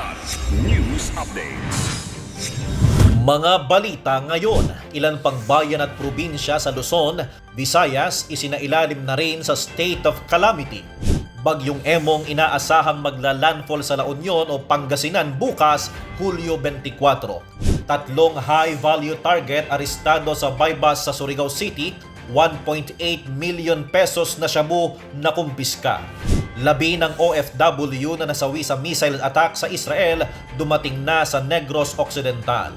Kilat News Updates. Mga balita ngayon, ilan pang bayan at probinsya sa Luzon, Visayas isinailalim na rin sa state of calamity. Bagyong Emong inaasahang magla-landfall sa La Union o Pangasinan bukas, Hulyo 24. Tatlong high-value target arestado sa bypass sa Surigao City, 1.8 million pesos na shabu na kumpiska. Labi ng OFW na nasawi sa missile attack sa Israel dumating na sa Negros Occidental.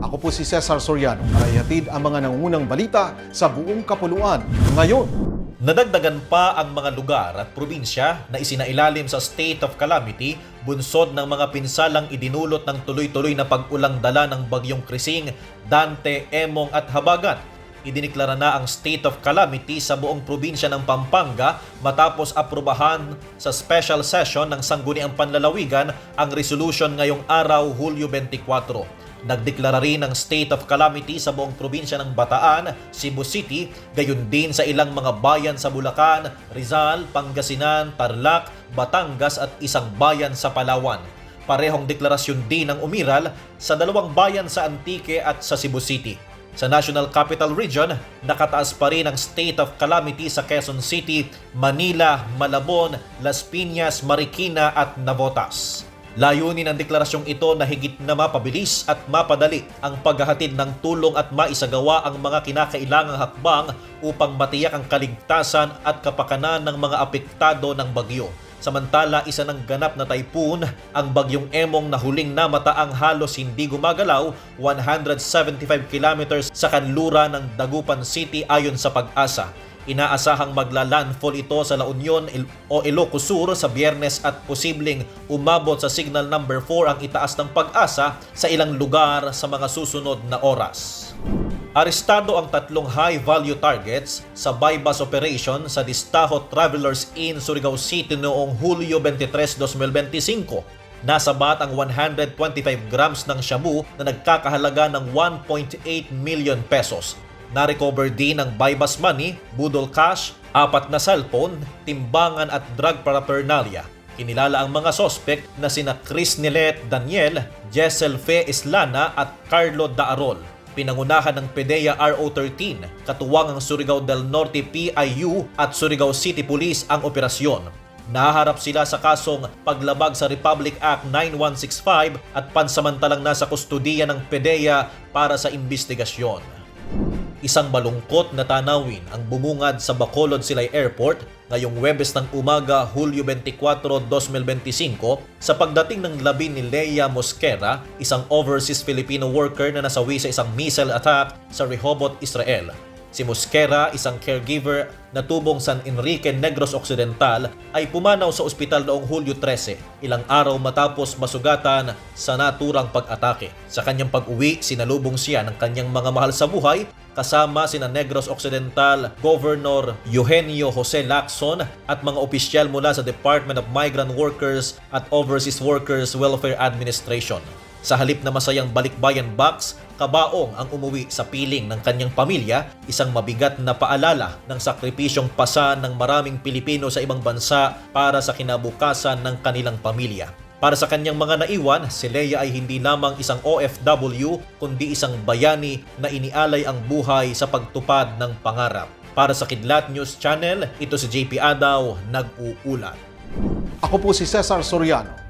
Ako po si Cesar Soriano para ihatid ang mga nangungunang balita sa buong kapuluan. Ngayon, Nadagdagan pa ang mga lugar at probinsya na isinailalim sa state of calamity bunsod ng mga pinsalang idinulot ng tuloy-tuloy na pag-ulang dala ng bagyong Krising, Dante, Emong at Habagat. Idiniklara na ang state of calamity sa buong probinsya ng Pampanga matapos aprubahan sa special session ng Sangguniang Panlalawigan ang resolution ngayong araw Hulyo 24. Nagdeklara rin ng state of calamity sa buong probinsya ng Bataan, Cebu City, gayon din sa ilang mga bayan sa Bulacan, Rizal, Pangasinan, Tarlac, Batangas at isang bayan sa Palawan. Parehong deklarasyon din ang umiral sa dalawang bayan sa Antique at sa Cebu City. Sa National Capital Region, nakataas pa rin ang state of calamity sa Quezon City, Manila, Malabon, Las Piñas, Marikina at Navotas. Layunin ng deklarasyong ito na higit na mapabilis at mapadali ang paghahatid ng tulong at maisagawa ang mga kinakailangang hakbang upang matiyak ang kaligtasan at kapakanan ng mga apektado ng bagyo. Samantala, isa ng ganap na typhoon, ang bagyong Emong na huling namata ang halos hindi gumagalaw 175 kilometers sa kanlura ng Dagupan City ayon sa pag-asa. Inaasahang magla-landfall ito sa La Union o Ilocos Sur sa biyernes at posibleng umabot sa signal number 4 ang itaas ng pag-asa sa ilang lugar sa mga susunod na oras. Arestado ang tatlong high-value targets sa bypass operation sa Distaho Travelers Inn, Surigao City noong Hulyo 23, 2025. Nasabat ang 125 grams ng shabu na nagkakahalaga ng 1.8 million pesos. Na-recover din ang bypass money, budol cash, apat na cellphone, timbangan at drug paraphernalia. Kinilala ang mga sospek na sina Chris Nilet Daniel, Jessel Fe Islana at Carlo Daarol. Pinangunahan ng PDEA RO13, katuwang ang Surigao del Norte PIU at Surigao City Police ang operasyon. Naharap sila sa kasong paglabag sa Republic Act 9165 at pansamantalang nasa kustudiya ng PDEA para sa investigasyon. Isang malungkot na tanawin ang bumungad sa Bacolod Silay Airport ngayong Webes ng umaga Hulyo 24, 2025 sa pagdating ng labi ni Leia Mosquera, isang overseas Filipino worker na nasawi sa isang missile attack sa Rehoboth, Israel. Si Mosquera, isang caregiver na tubong San Enrique Negros Occidental, ay pumanaw sa ospital noong Hulyo 13, ilang araw matapos masugatan sa naturang pag-atake. Sa kanyang pag-uwi, sinalubong siya ng kanyang mga mahal sa buhay kasama sina Negros Occidental Governor Eugenio Jose Lacson at mga opisyal mula sa Department of Migrant Workers at Overseas Workers Welfare Administration. Sa halip na masayang balikbayan box, kabaong ang umuwi sa piling ng kanyang pamilya, isang mabigat na paalala ng sakripisyong pasa ng maraming Pilipino sa ibang bansa para sa kinabukasan ng kanilang pamilya. Para sa kanyang mga naiwan, si Leia ay hindi lamang isang OFW kundi isang bayani na inialay ang buhay sa pagtupad ng pangarap. Para sa Kidlat News Channel, ito si JP Adaw, nag-uulat. ako po si Cesar Soriano.